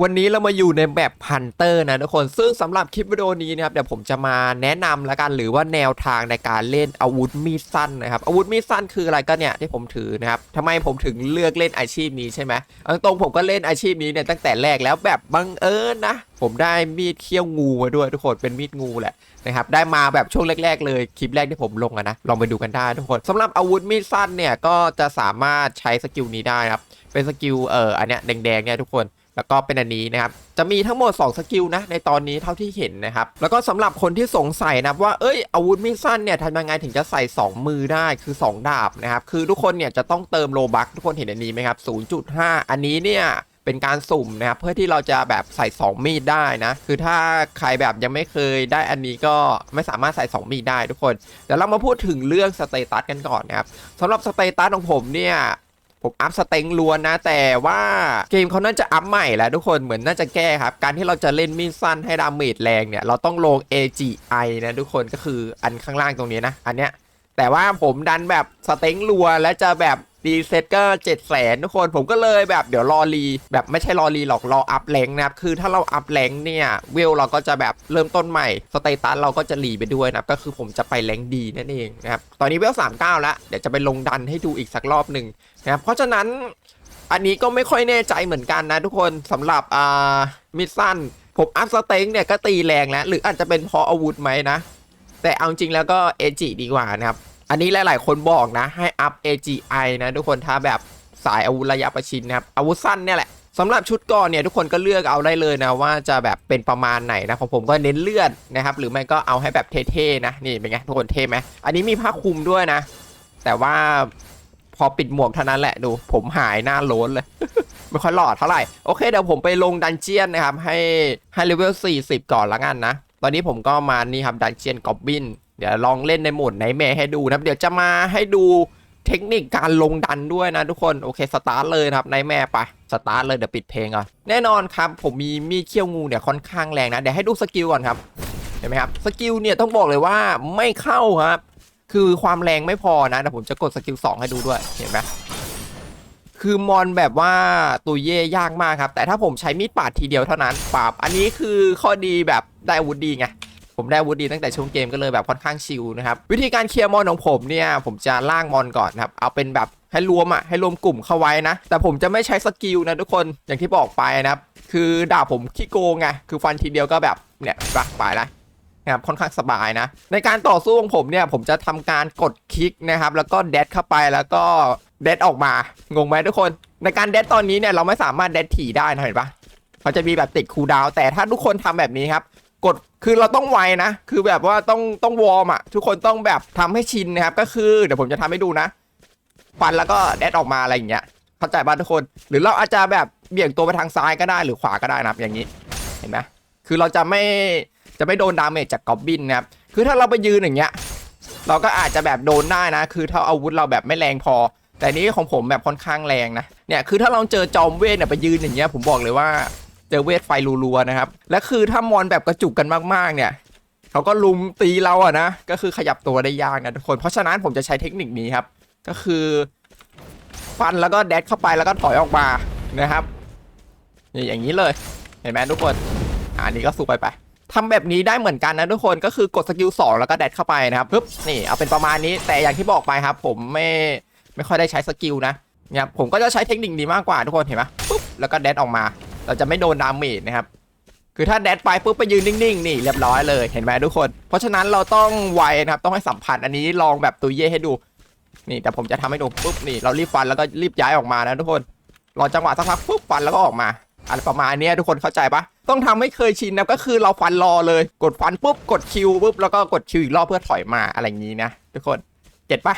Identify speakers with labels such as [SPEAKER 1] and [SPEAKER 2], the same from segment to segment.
[SPEAKER 1] วันนี้เรามาอยู่ในแบบพันเตอร์นะทุกคนซึ่งสำหรับคลิปวิดีโอนี้นะครับเดี๋ยวผมจะมาแนะนำล้วกันหรือว่าแนวทางในการเล่นอาวุธมีดสั้นนะครับอาวุธมีดสั้นคืออะไรก็เนี่ยที่ผมถือนะครับทำไมผมถึงเลือกเล่นอาชีพนี้ใช่ไหมตรงผมก็เล่นอาชีพนี้เนี่ยตั้งแต่แรกแล้วแบบบังเอิญนะผมได้มีดเขี้ยวงูมาด้วยทุกคนเป็นมีดงูแหละนะครับได้มาแบบช่วงแรก ๆ เลยคลิปแรกที่ผมลงอะนะลองไปดูกันได้ทุกคนสำหรับอาวุธมีดสั้นเนี่ยก็จะสามารถใช้สกิลนี้ได้ครับเป็นสกิลเอ่ออันเนี้ยแดงๆเนี่ยทุกคน แล้วก็เป็นอันนี้นะครับ จะมีทั้งหมด 2 สกิลนะ ในตอนนี้เท่าที่เห็นนะครับ แล้วก็สำหรับคนที่สงสัยนะว่า เอ้ย อาวุธมีดสั้นเนี่ยทำยังไงถึงจะใส่ 2 มือได้ คือ 2 ดาบนะครับ คือทุกคนเนี่ยจะต้องเติมโลบักทุกคนเห็นอันนี้ไหมครับ 0.5 อันนี้เนี่ยเป็นการสุ่มนะครับ เพื่อที่เราจะแบบใส่ 2 มีดได้นะ คือถ้าใครแบบยังไม่เคยได้อันนี้ก็ไม่สามารถใส่ 2 มีดได้ทุกคน เดี๋ยวเรามาพูดถึงเรื่องสเตตัสกันก่อนนะครับสำหรับสเตตัสของผมเนี่ย ผมอัพสเต็งล้วนนะ แต่ว่าเกมเขาน่าจะอัพใหม่แล้วทุกคนเหมือนน่าจะแก้ครับ การที่เราจะเล่นมีดสั้นให้ดาเมจแรงเนี่ย เราต้องลง AGI นะทุกคนก็คืออันข้างล่างตรงนี้นะ อันเนี้ยแต่ว่าผมดันแบบสเต็งรัวและจะแบบ ดีเซตก็7 0 0แสนทุกคนผมก็เลยแบบเดี๋ยวรอรีแบบไม่ใช่รอรีหรอกรออัพแรงนะครับคือถ้าเราอัพแรงเนี่ยเวลเราก็จะแบบเริ่มต้นใหม่สเตตัสเราก็จะรีไปด้วยนะครับก็คือผมจะไปแรงดีนั่นเองนะครับตอนนี้เวล39แล้วเดี๋ยวจะไปลงดันให้ดูอีกสักรอบหนึ่งนะครับเพราะฉะนั้นอันนี้ก็ไม่ค่อยแน่ใจเหมือนกันนะทุกคนสำหรับอ่ามิดสั้นผมอัพสเต็งเนี่ยก็ตีแรงแล้วหรืออาจจะเป็นเพราะอาวุธไหมนะ แต่เอาจริงแล้วก็เอจิดีกว่านะครับ อันนี้หลาย ๆ คนบอกนะให้อัพ AGI นะทุกคนถ้าแบบสายอาวุธระยะประชิดนะครับอาวุธสั้นเนี่ยแหละสำหรับชุดก่อนเนี่ยทุกคนก็เลือกเอาได้เลยนะว่าจะแบบเป็นประมาณไหนนะของผมก็เน้นเลือดนะครับ หรือไม่ก็เอาให้แบบเท่ๆนะนี่เป็นไงทุกคนเท่ไหมอันนี้มีผ้าคลุมด้วยนะ แต่ว่าพอปิดหมวกเท่านั้นแหละดู ผมหายหน้าโล้นเลย ไม่ค่อยหล่อเท่าไหร่โอเคเดี๋ยวผมไปลงดันเจียนนะครับ ให้ให้เลเวล40 ก่อนละกันนะ ตอนนี้ผมก็มานี่ครับดันเจียนกอบบิน ดี๋ยวลองเล่นในโหมดไหนแม่ให้ดูนะครับเดี๋ยวจะมาให้ดูเทคนิคการลงดันด้วยนะทุกคนโอเคสตาร์ทเลยครับในแม่ไปสตาร์ทเลยเดี๋ยวปิดเพลงก่อนแน่นอนครับ ผมมีมีเขี้ยวงูเนี่ยค่อนข้างแรงนะเดี๋ยวให้ดูสกิลก่อนครับเห็นไหมครับสกิลเนี่ยต้องบอกเลยว่าไม่เข้าครับ คือความแรงไม่พอนะเดี๋ยวผมจะกดสกิล2ให้ดูด้วยเห็นไหมคือมอนแบบว่าตัวเย่ยากมากครับ แต่ถ้าผมใช้มีดปาดทีเดียวเท่านั้นปาบอันนี้คือข้อดีแบบได้อาวุธดีไง ผมได้วุธดีตั้งแต่ช่วงเกมก็เลยแบบค่อนข้างชิลนะครับวิธีการเคลียร์มอนของผมเนี่ยผมจะล่างมอนก่อนครับเอาเป็นแบบให้รวมอะให้รวมกลุ่มเข้าไว้นะ แต่ผมจะไม่ใช้สกิลนะทุกคนอย่างที่บอกไปนะครับคือดาบผมขี้โกงไงคือฟันทีเดียวก็แบบเนี่ยปะไปละนะครับค่อนข้างสบายนะ ในการต่อสู้ของผมเนี่ยผมจะทำการกดคลิกนะครับ แล้วก็เดดเข้าไปแล้วก็เดดออกมางงไหมทุกคน ในการเดดตอนนี้เนี่ยเราไม่สามารถเดดถี่ได้นะเห็นปะเขาจะมีแบบติดคูลดาวแต่ถ้าทุกคนทำแบบนี้ครับ กดคือเราต้องไวนะ คือแบบว่าต้องต้องวอร์มอะ ทุกคนต้องแบบทำให้ชินนะครับ ก็คือเดี๋ยวผมจะทำให้ดูนะ ฟันแล้วก็เดดออกมาอะไรอย่างเงี้ย เข้าใจป่ะทุกคน หรือเราอาจจะแบบเบี่ยงตัวไปทางซ้ายก็ได้หรือขวาก็ได้นะครับ อย่างนี้ เห็นไหมคือเราจะไม่จะไม่โดนดาเมจจากกอบบินนะครับ คือถ้าเราไปยืนอย่างเงี้ย เราก็อาจจะแบบโดนได้นะ คือถ้าอาวุธเราแบบไม่แรงพอ แต่นี้ของผมแบบค่อนข้างแรงนะ เนี่ย คือถ้าเราเจอจอมเวทเนี่ยไปยืนอย่างเงี้ย ผมบอกเลยว่า เจอเวทไฟรัวๆนะครับ และคือถ้ามอนแบบกระจุกกันมากๆเนี่ยเขาก็ลุมตีเราอะนะ ก็คือขยับตัวได้ยากนะทุกคน เพราะฉะนั้นผมจะใช้เทคนิคนี้ครับ ก็คือฟันแล้วก็แดดเข้าไปแล้วก็ถอยออกมานะครับนี่อย่างนี้เลยเห็นไหมทุกคนอันนี้ก็สู้ไปไปทำแบบนี้ได้เหมือนกันนะทุกคนก็คือกดสกิล2แล้วก็แดดเข้าไปนะครับปึ๊บนี่เอาเป็นประมาณนี้แต่อย่างที่บอกไปครับ ผมไม่ไม่ค่อยได้ใช้สกิลนะเนี่ยผมก็จะใช้เทคนิคนี้มากกว่าทุกคนเห็นไหมปุ๊บแล้วก็แดดออกมา เราจะไม่โดนดาเมจนะครับ คือถ้าแดดไปปุ๊บไปยืนนิ่งๆนี่เรียบร้อยเลยเห็นไหมทุกคน เพราะฉะนั้นเราต้องไวนะครับต้องให้สัมผัสอันนี้ลองแบบตัวเย่ให้ดู นี่แต่ผมจะทำให้ดูปุ๊บนี่เรารีบฟันแล้วก็รีบย้ายออกมานะทุกคนรอจังหวะสักพักปุ๊บฟันแล้วก็ออกมาอะไรประมาณนี้ทุกคนเข้าใจปะต้องทำให้เคยชินนะก็คือเราฟันรอเลย กดฟันปุ๊บกดคิวปุ๊บแล้วก็กดคิวอีกรอบเพื่อถอยมาอะไรอย่างนี้นะทุกคนเก็ตปะ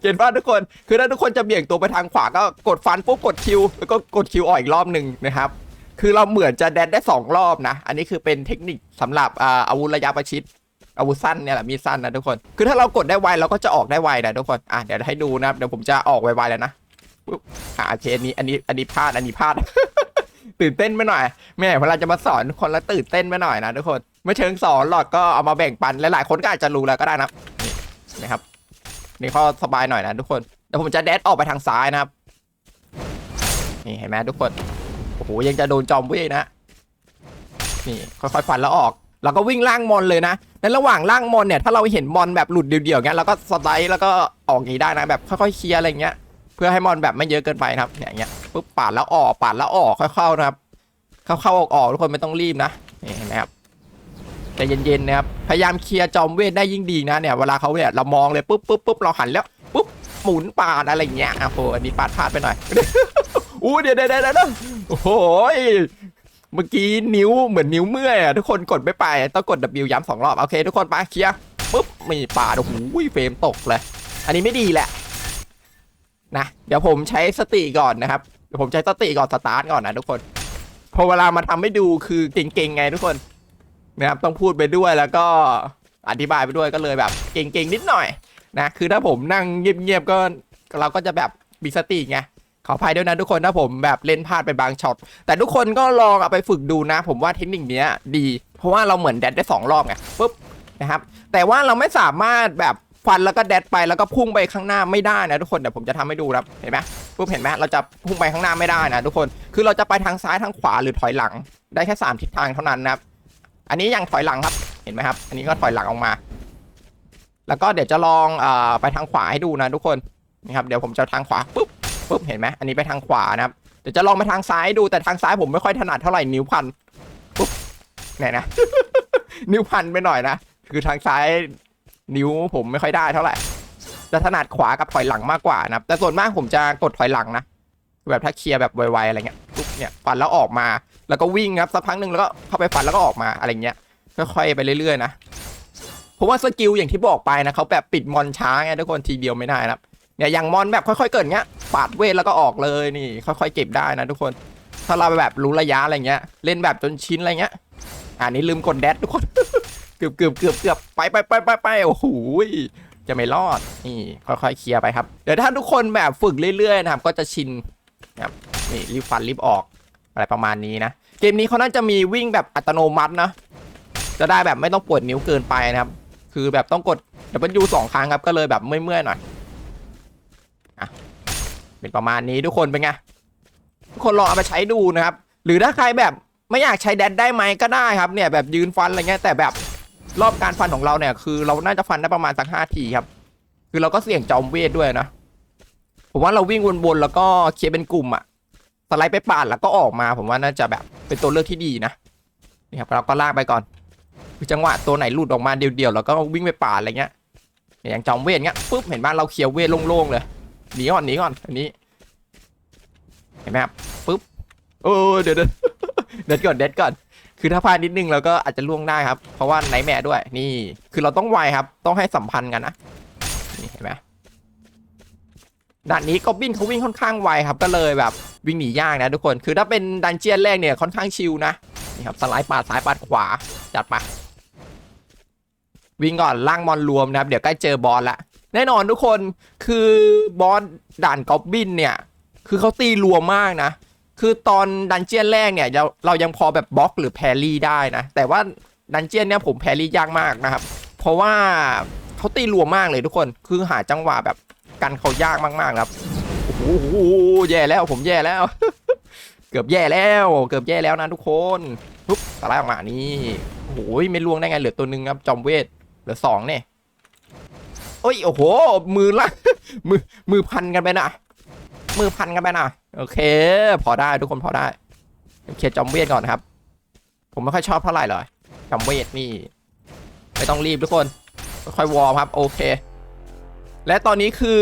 [SPEAKER 1] เก็ตปะทุกคนคือถ้าทุกคนจะเบี่ยงตัวไปทางขวาก็กดฟันปุ๊บกดคิวแล้วก็กดคิวออกอีกรอบหนึ่งนะครับ คือเราเหมือนจะแดนได้สองรอบนะ อันนี้คือเป็นเทคนิคสำหรับอาวุธระยะประชิดอาวุธสั้นเนี่ยแหละมีสั้นนะทุกคน คือถ้าเรากดได้ไวเราก็จะออกได้ไวนะทุกคนอะเดี๋ยวให้ดูนะเดี๋ยวผมจะออกไวๆแล้วนะปุ๊บอ่าโอเคอันนี้อันนี้อันนี้พลาดอันนี้พลาดตื่นเต้นไปหน่อยแม่พอเวลาจะมาสอนคนละตื่นเต้นไปหน่อยนะทุกคนไม่เชิงสอนหรอกก็เอามาแบ่งปันหลายๆคนก็อาจจะรู้แล้วก็ได้นะนะครับ นี่ข้อสบายหน่อยนะทุกคนเดี๋ยวผมจะแดดออกไปทางซ้ายนะครับ นี่เห็นไหมทุกคน โอ้โหยังจะโดนจอมเวทนะ นี่ค่อยๆฟันแล้วออก แล้วก็วิ่งล่างมอนเลยนะ ในระหว่างล่างมอนเนี่ยถ้าเราเห็นมอนแบบหลุดเดี่ยวๆเงี้ยเราก็สไลด์แล้วก็ออกงี้ได้นะแบบค่อยๆเคลียร์อะไรเงี้ย เพื่อให้มอนแบบไม่เยอะเกินไปนะครับเนี่ยอย่างเงี้ยปุ๊บปาดแล้วออกปาดแล้วออกค่อยๆนะครับ เข้าๆออกๆทุกคนไม่ต้องรีบนะ นี่เห็นไหมครับ ใจเย็นๆนะครับพยายามเคลียร์จอมเวทได้ยิ่งดีนะเนี่ยเวลาเขาเนี่ยเรามองเลยปุ๊บปุ๊บปุ๊บเราหันแล้วปุ๊บหมุนปาดอะไรเงี้ยอะโหอันนี้ปาดพลาดไปหน่อยอู้เดี๋ยวเดี๋ยวเดี๋ยวเดี๋ยวโอ้โหยเมื่อกี้นิ้วเหมือนนิ้วเมื่อยอะทุกคนกดไม่ไปต้องกด W ย้ำสองรอบโอเค ทุกคนไปเคลียร์ปุ๊บมีปาดโอ้โหเฟรมตกเลย อันนี้ไม่ดีแหละนะเดี๋ยวผมใช้สติก่อนนะครับเดี๋ยวผมใช้สติก่อนสตาร์ทก่อนนะทุกคนพอเวลามาทำให้ดูคือเก่งๆไงทุกคน นะครับต้องพูดไปด้วยแล้วก็อธิบายไปด้วยก็เลยแบบเก่งๆนิดหน่อยนะคือถ้าผมนั่งเงียบๆก็เราก็จะแบบมีสติไงขออภัยด้วยนะทุกคนถ้าผมแบบเล่นพลาดไปบางช็อตแต่ทุกคนก็ลองเอาไปฝึกดูนะ ผมว่าเทคนิคเนี้ยดี เพราะว่าเราเหมือนแดดได้สองรอบไงปุ๊บนะครับแต่ว่าเราไม่สามารถแบบฟันแล้วก็แดดไปแล้วก็พุ่งไปข้างหน้าไม่ได้นะทุกคนเดี๋ยวผมจะทำให้ดูครับเห็นไหมปุ๊บเห็นไหมเราจะพุ่งไปข้างหน้าไม่ได้นะทุกคนคือเราจะไปทางซ้ายทางขวาหรือถอยหลัง ได้แค่สามทิศทางเท่านั้นนะครับ อันนี้ยังถอยหลังครับ เห็นไหมครับ อันนี้ก็ถอยหลังออกมา แล้วก็เดี๋ยวจะลองอไปทางขวาให้ดูนะทุกคนนี่ครับเดี๋ยวผมจะทางขวาปุ๊บปุ๊บเห็นไหมอันนี้ไปทางขวานะครับเดี๋ยวจะลองไปทางซ้ายดูแต่ทางซ้ายผมไม่ค่อยถนัดเท่าไหร่นิ้วพันปุ๊บไหนนะ นิ้วพันไปหน่อยนะคือทางซ้ายนิ้วผมไม่ค่อยได้เท่าไหร่จะถนัดขวากับถอยหลังมากกว่านะครับแต่ส่วนมากผมจะกดถอยหลังนะแบบถ้าเคลียร์แบบไวๆอะไรเงี้ยปุ๊บเนี่ยฟันแล้วออกมา แล้วก็วิ่งครับสักพักหนึ่งแล้วก็เข้าไปฟันแล้วก็ออกมาอะไรเงี้ยค่อยๆไปเรื่อยๆนะเพราะว่าสกิลอย่างที่บอกไปนะเขาแบบปิดมอนช้าไงทุกคนทีเดียวไม่ได้นะครับเนี่ยอย่างมอนแบบค่อยๆเกิดเงี้ยปาดเวทแล้วก็ออกเลยนี่ ค่อยๆเก็บได้นะทุกคน ถ้าเราแบบรู้ระยะอะไรเงี้ย เล่นแบบจนชินอะไรเงี้ยอ่านี่ลืมกดแดดทุกคนเกือบเกือบเกือบเกือบไปไปไปไปไปโอ้โหจะไม่รอดนี่ค่อยๆเคลียร์ไปครับเดี๋ยวถ้าทุกคนแบบฝึกเรื่อยๆนะครับก็จะชินนะครับนี่รีบฟันรีบออก อะไรประมาณนี้นะ เกมนี้เขาน่าจะมีวิ่งแบบอัตโนมัตินะ จะได้แบบไม่ต้องปวดนิ้วเกินไปนะครับ คือแบบต้องกด W สองครั้งครับ ก็เลยแบบเมื่อยๆหน่อยเป็นประมาณนี้ทุกคนเป็นไง ทุกคนลองเอาไปใช้ดูนะครับ หรือถ้าใครแบบไม่อยากใช้แดดได้ไหมก็ได้ครับ เนี่ยแบบยืนฟันอะไรเงี้ย แต่แบบรอบการฟันของเราเนี่ยคือเราน่าจะฟันได้ประมาณสักห้าทีครับ คือเราก็เสี่ยงจอมเวทด้วยนะ ผมว่าเราวิ่งวนๆแล้วก็เคลียร์เป็นกลุ่มอะ สไลด์ไปปาดแล้วก็ออกมา ผมว่าน่าจะแบบเป็นตัวเลือกที่ดีนะนี่ครับเราก็ลากไปก่อนคือจังหวะตัวไหนหลุดออกมาเดียวๆแล้วก็วิ่งไปปาดอะไรเงี้ยอย่างจอมเวทเงี้ยปุ๊บเห็นบ้านเราเคลียร์เวทโล่งๆเลยหนีก่อนหนีก่อนอันนี้เห็นไหมครับปุ๊บโอ้เดี๋ยวเดี๋ยวเด็ดก่อนเด็ดก่อนคือถ้าพลาดนิดนึงเราก็อาจจะล่วงได้ครับ เพราะว่าไนแมร์ด้วยนี่ คือเราต้องไวครับ ต้องให้สัมพันธ์กันนะ ด่านนี้ก็บินเขาวิ่งค่อนข้างไวครับก็เลยแบบวิ่งหนียากนะทุกคนคือถ้าเป็นดันเจียนแรกเนี่ยค่อนข้างชิลนะนี่ครับสไลด์ปาดซ้ายปาดขวาจัดมาวิ่งก่อนล่างมอนรวมนะครับเดี๋ยวใกล้เจอบอลละแน่นอนทุกคนคือบอสด่านกอบบินเนี่ยคือเขาตีรัวมากนะ คือตอนดันเจียนแรกเนี่ยเราเรายังพอแบบบล็อกหรือแพรรี่ได้นะแต่ว่าดันเจียนเนี่ยผมแพรรี่ยากมากนะครับ เพราะว่าเขาตีรัวมากเลยทุกคนคือหาจังหวะแบบ กันเขายากมากๆครับโอ้โหแย่แล้วผมแย่แล้ว เกือบแย่แล้ว เกือบแย่แล้วนะทุกคนปุ๊บสไลด์ออกมานี่โอ้โหไม่ล่วงได้ไงเหลือตัวนึงครับจอมเวทเหลือสองเนี่ยโอ้ยโอ้โห มือละมือมือพันกันไปนะมือพันกันไปนะโอเค พอได้ทุกคนพอได้โอเคจอมเวทก่อนครับ ผมไม่ค่อยชอบเท่าไหร่เลยจอมเวทนี่ไม่ต้องรีบทุกคนค่อยวอร์มครับ โอเค และตอนนี้คือ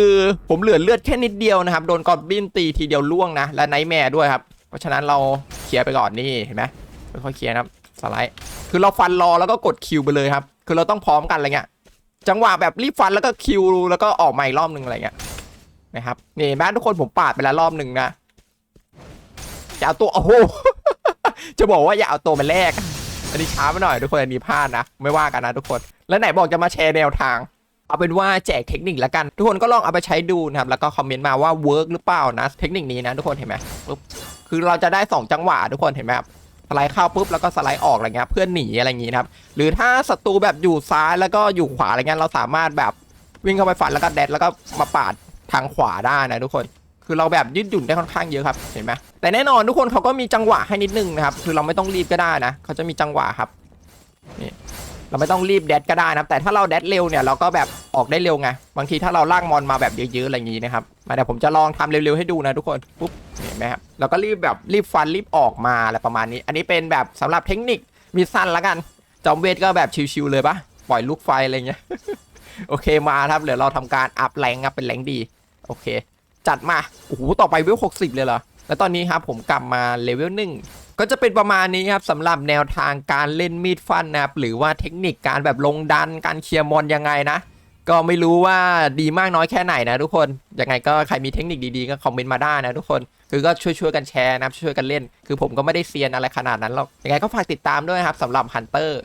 [SPEAKER 1] ผมเหลือเลือดแค่นิดเดียวนะครับ โดนกอบบินตีทีเดียวล่วงนะ และไนท์แมร์ด้วยครับ เพราะฉะนั้นเราเคลียร์ไปก่อนนี่เห็นไหมค่อยๆเคลียร์นะครับสไลด์คือเราฟันรอแล้วก็กดคิวไปเลยครับ คือเราต้องพร้อมกันอะไรเงี้ยจังหวะแบบรีบฟันแล้วก็คิวแล้วก็ออกมาอีกรอบหนึ่งอะไรเงี้ยนะครับนี่แม้ทุกคนผมปาดไปแล้วรอบหนึ่งนะจะเอาตัวโอ้โหจะบอกว่าอย่าเอาตัวมาแลกอันนี้ช้าไปหน่อยทุกคนอันนี้พลาดนะไม่ว่ากันนะทุกคน แล้วไหนบอกจะมาแชร์แนวทาง เอาเป็นว่าแจกเทคนิคล้วกัน ทุกคนก็ลองเอาไปใช้ดูนะครับ แล้วก็คอมเมนต์มาว่าเวิร์กหรือเปล่านะ เทคนิคนี้นะทุกคนเห็นไหมปุ๊บคือเราจะได้สองจังหวะทุกคนเห็นไหมครับสไลด์เข้าปุ๊บแล้วก็สไลด์ออกอะไรเงี้ยเพื่อนหนีอะไรอย่างงี้นะครับ หรือถ้าศัตรูแบบอยู่ซ้ายแล้วก็อยู่ขวาอะไรเงี้ยเราสามารถแบบวิ่งเข้าไปฝันแล้วก็แดดแล้วก็มาปาดทางขวาได้นะทุกคน คือเราแบบยืดหยุ่นได้ค่อนข้างเยอะครับเห็นไหมแต่แน่นอนทุกคนเขาก็มีจังหวะให้นิดนึงนะครับ คือเราไม่ต้องรีบก็ได้นะเขาจะมีจังหวะครับนี่ เราไม่ต้องรีบแดดก็ได้นะครับแต่ถ้าเราแดดเร็วเนี่ยเราก็แบบออกได้เร็วไงบางทีถ้าเราลากมอนมาแบบเยอะๆอะไรอย่างนี้นะครับมาเดี๋ยวผมจะลองทำเร็วๆให้ดูนะทุกคนปุ๊บเห็นไหมครับเราก็รีบแบบรีบฟันรีบออกมาอะไรประมาณนี้ อันนี้เป็นแบบสำหรับเทคนิคมีสั้นละกัน จอมเวทก็แบบชิวๆเลยปะปล่อยลูกไฟอะไรเงี้ยโอเคมาครับเดี๋ยวเราทำการอัพแรงครับเป็นแรงดีโอเค จัดมาโอ้โหต่อไปเวล60เลยเหรอแล้วตอนนี้ครับผมกลับมาเลเวลหนึ่ง ก็จะเป็นประมาณนี้ครับสำหรับแนวทางการเล่นมีดฟันนะครับหรือว่าเทคนิคการแบบลงดันการเคลียร์มอนยังไงนะ ก็ไม่รู้ว่าดีมากน้อยแค่ไหนนะทุกคนยังไงก็ใครมีเทคนิคดีๆก็คอมเมนต์มาได้นะทุกคนคือก็ช่วยๆกันแชร์นะครับช่วยๆกันเล่น คือผมก็ไม่ได้เซียนอะไรขนาดนั้นหรอกยังไงก็ฝากติดตามด้วยครับสำหรับฮันเตอร์